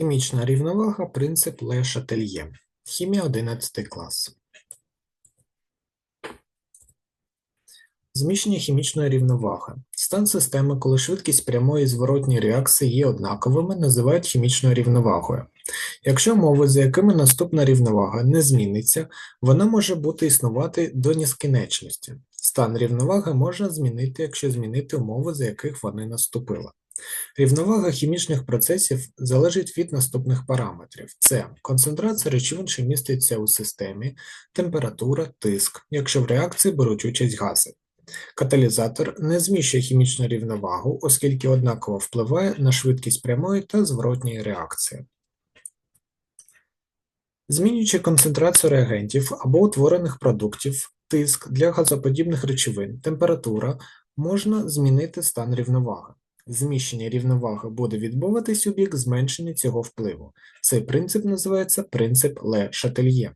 Хімічна рівновага, принцип Ле Шательє. Хімія 11 клас. Зміщення хімічної рівноваги. Стан системи, коли швидкість прямої і зворотньої реакції є однаковими, називають хімічною рівновагою. Якщо умови, за якими наступна рівновага не зміниться, вона може бути існувати до нескінченності. Стан рівноваги можна змінити, якщо змінити умови, за яких вони наступила. Рівновага хімічних процесів залежить від наступних параметрів: це концентрація речовин, що міститься у системі, температура, тиск, якщо в реакції беруть участь гази. Каталізатор не зміщує хімічну рівновагу, оскільки однаково впливає на швидкість прямої та зворотньої реакції. Змінюючи концентрацію реагентів або утворених продуктів, тиск для газоподібних речовин, температура, можна змінити стан рівноваги. Зміщення рівноваги буде відбуватись у бік зменшення цього впливу. Цей принцип називається принцип Ле Шательє.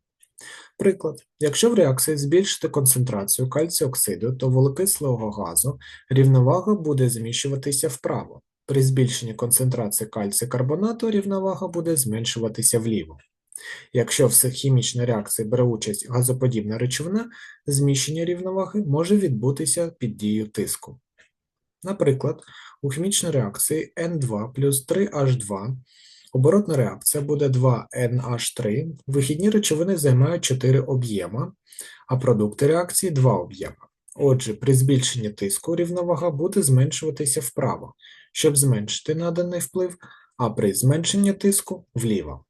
Приклад, якщо в реакції збільшити концентрацію кальцію оксиду та вуглекислого газу, рівновага буде зміщуватися вправо. При збільшенні концентрації кальцію карбонату рівновага буде зменшуватися вліво. Якщо в хімічній реакції бере участь газоподібна речовина, зміщення рівноваги може відбутися під дією тиску. Наприклад, у хімічній реакції N2 плюс 3H2 оборотна реакція буде 2NH3, вихідні речовини займають 4 об'єма, а продукти реакції 2 об'єма. Отже, при збільшенні тиску рівновага буде зменшуватися вправо, щоб зменшити наданий вплив, а при зменшенні тиску вліво.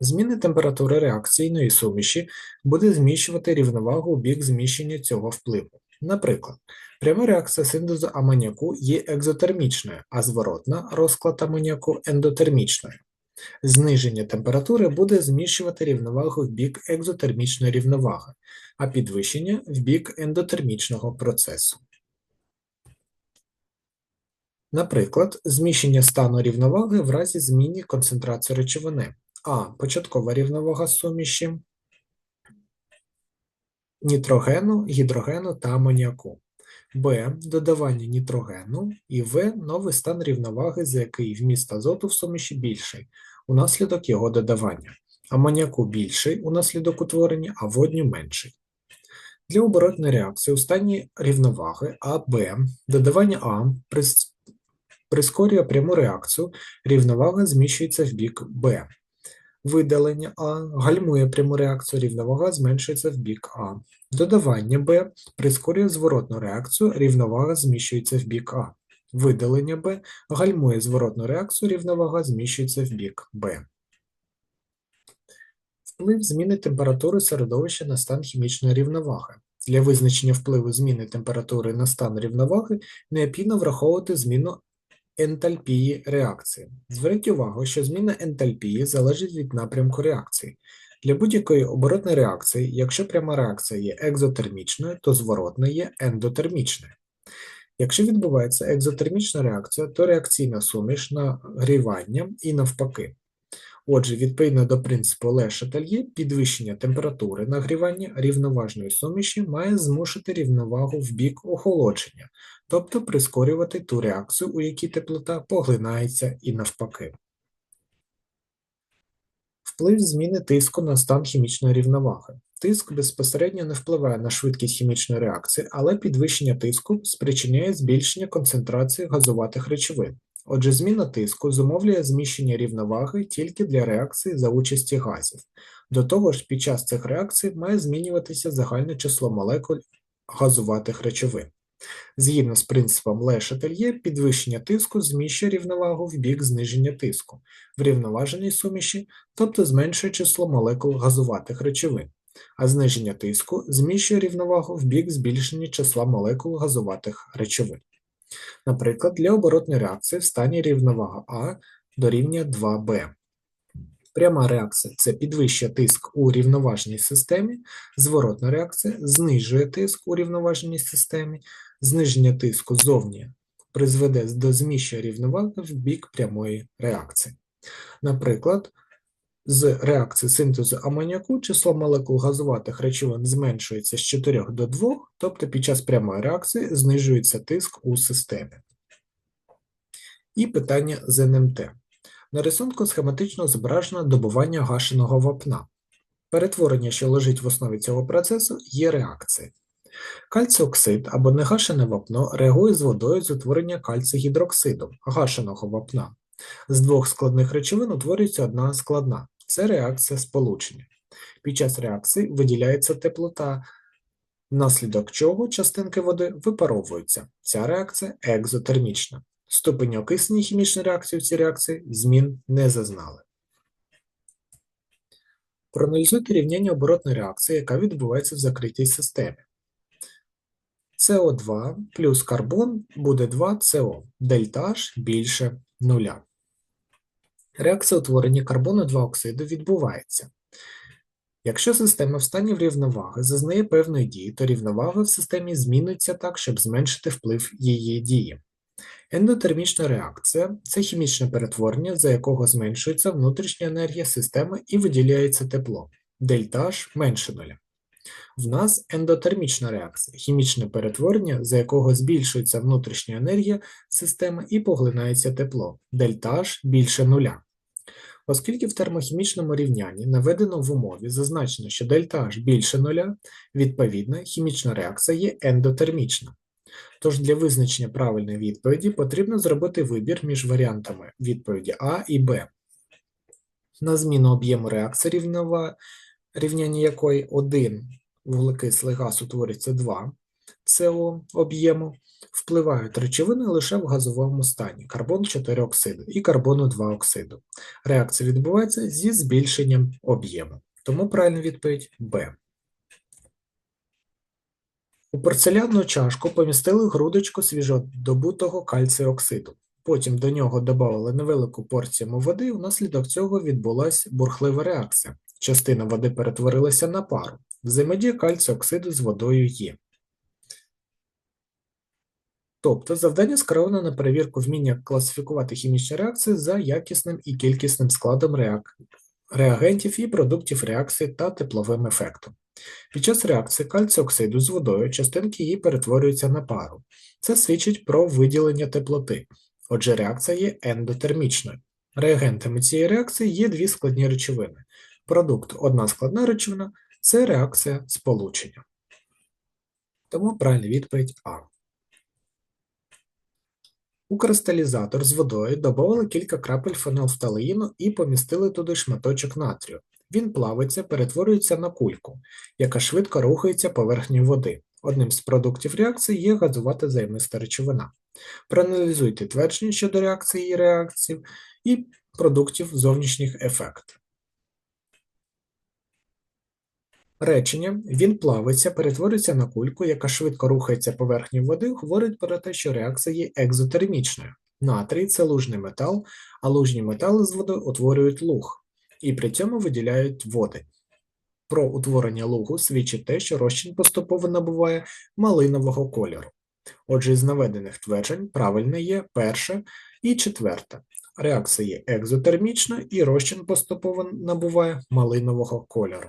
Зміни температури реакційної суміші буде зміщувати рівновагу у бік зміщення цього впливу. Наприклад, пряма реакція синтезу амоніаку є екзотермічною, а зворотна розклад амоніаку ендотермічною. Зниження температури буде зміщувати рівновагу в бік екзотермічної рівноваги, а підвищення в бік ендотермічного процесу. Наприклад, зміщення стану рівноваги в разі зміни концентрації речовини. А. Початкова рівновага суміші нітрогену, гідрогену та амоніаку. Б. Додавання нітрогену і В. Новий стан рівноваги, за який вміст азоту в суміші більший, унаслідок його додавання. Амоніаку більший унаслідок утворення, а водню менший. Для оборотної реакції у стані рівноваги АБ додавання А прискорює пряму реакцію, рівновага зміщується в бік Б. Видалення А гальмує пряму реакцію, рівновага зменшується в бік А. Додавання Б прискорює зворотну реакцію, рівновага зміщується в бік А. Видалення Б гальмує зворотну реакцію, рівновага зміщується в бік Б. Вплив зміни температури середовища на стан хімічної рівноваги. Для визначення впливу зміни температури на стан рівноваги необхідно враховувати зміну ентальпії реакції. Зверніть увагу, що зміна ентальпії залежить від напрямку реакції. Для будь-якої оборотної реакції, якщо пряма реакція є екзотермічною, то зворотна є ендотермічною. Якщо відбувається екзотермічна реакція, то реакційна суміш нагрівання і навпаки. Отже, відповідно до принципу Ле Шательє, підвищення температури нагрівання рівноважної суміші має змусити рівновагу в бік охолодження, тобто прискорювати ту реакцію, у якій теплота поглинається і навпаки. Вплив зміни тиску на стан хімічної рівноваги. Тиск безпосередньо не впливає на швидкість хімічної реакції, але підвищення тиску спричиняє збільшення концентрації газуватих речовин. Отже, зміна тиску зумовлює зміщення рівноваги тільки для реакції за участі газів. До того ж, під час цих реакцій має змінюватися загальне число молекуль газуватих речовин. Згідно з принципом Ле Шательє, підвищення тиску зміщує рівновагу в бік зниження тиску в рівноваженій суміші, тобто зменшує число молекул газуватих речовин, а зниження тиску зміщує рівновагу в бік збільшення числа молекул газуватих речовин. Наприклад, для оборотної реакції в стані рівновага А дорівнює 2Б. Пряма реакція це підвищує тиск у рівноважній системі, зворотна реакція знижує тиск у рівноваженій системі, зниження тиску зовні призведе до зміщення рівноваги в бік прямої реакції. Наприклад, з реакції синтезу амоніаку число молекул газуватих речовин зменшується з 4 до 2, тобто під час прямої реакції знижується тиск у системі. І питання з НМТ. На рисунку схематично зображено добування гашеного вапна. Перетворення, що лежить в основі цього процесу, є реакції. Кальціоксид або негашене вапно реагує з водою з утворення кальцигідроксиду, гашеного вапна. З двох складних речовин утворюється одна складна це реакція сполучення. Під час реакції виділяється теплота, внаслідок чого частинки води випаровуються. Ця реакція екзотермічна. Ступені окиснення хімічної реакції в цій реакції змін не зазнали. Проаналізуйте рівняння оборотної реакції, яка відбувається в закритій системі. СО2 плюс карбон буде 2СО, дельта H більше нуля. Реакція утворення карбону 2 оксиду відбувається. Якщо система в стані рівноваги зазнає певної дії, то рівновага в системі зміниться так, щоб зменшити вплив її дії. Ендотермічна реакція це хімічне перетворення, за якого зменшується внутрішня енергія системи і виділяється тепло, дельта H менше нуля. В нас ендотермічна реакція хімічне перетворення, за якого збільшується внутрішня енергія системи і поглинається тепло, дельта H більше нуля. Оскільки в термохімічному рівнянні наведено в умові зазначено, що дельта H більше нуля, відповідно, хімічна реакція є ендотермічна. Тож для визначення правильної відповіді потрібно зробити вибір між варіантами відповіді А і Б. На зміну об'єму реакції рівняння якої 1 вуглекислий газ утворюється 2 СО об'єму, впливають речовини лише в газовому стані карбон 4 оксиду і карбону 2 оксиду. Реакція відбувається зі збільшенням об'єму. Тому правильна відповідь Б. У порцелянну чашку помістили грудочку свіжодобутого кальцію оксиду. Потім до нього додали невелику порцію води, внаслідок цього відбулася бурхлива реакція. Частина води перетворилася на пару. Взаємодія кальцію оксиду з водою є. Тобто завдання скеровано на перевірку вміння класифікувати хімічні реакції за якісним і кількісним складом реак... реагентів і продуктів реакції та тепловим ефектом. Під час реакції кальціоксиду з водою частинки її перетворюються на пару. Це свідчить про виділення теплоти. Отже, реакція є ендотермічною. Реагентами цієї реакції є дві складні речовини. Продукт одна складна речовина це реакція сполучення. Тому правильна відповідь А. У кристалізатор з водою додали кілька крапель фенолфталеїну і помістили туди шматочок натрію. Він плавиться, перетворюється на кульку, яка швидко рухається поверхнею води. Одним з продуктів реакції є газувата займиста речовина. Проаналізуйте твердження щодо реакції і реакцій і продуктів зовнішніх ефектів. Речення він плавиться, перетворюється на кульку, яка швидко рухається поверхнею води, говорить про те, що реакція є екзотермічною. Натрій це лужний метал, а лужні метали з водою утворюють луг і при цьому виділяють води. Про утворення лугу свідчить те, що розчин поступово набуває малинового кольору. Отже, із наведених тверджень правильне є перше і четверте. Реакція є екзотермічна і розчин поступово набуває малинового кольору.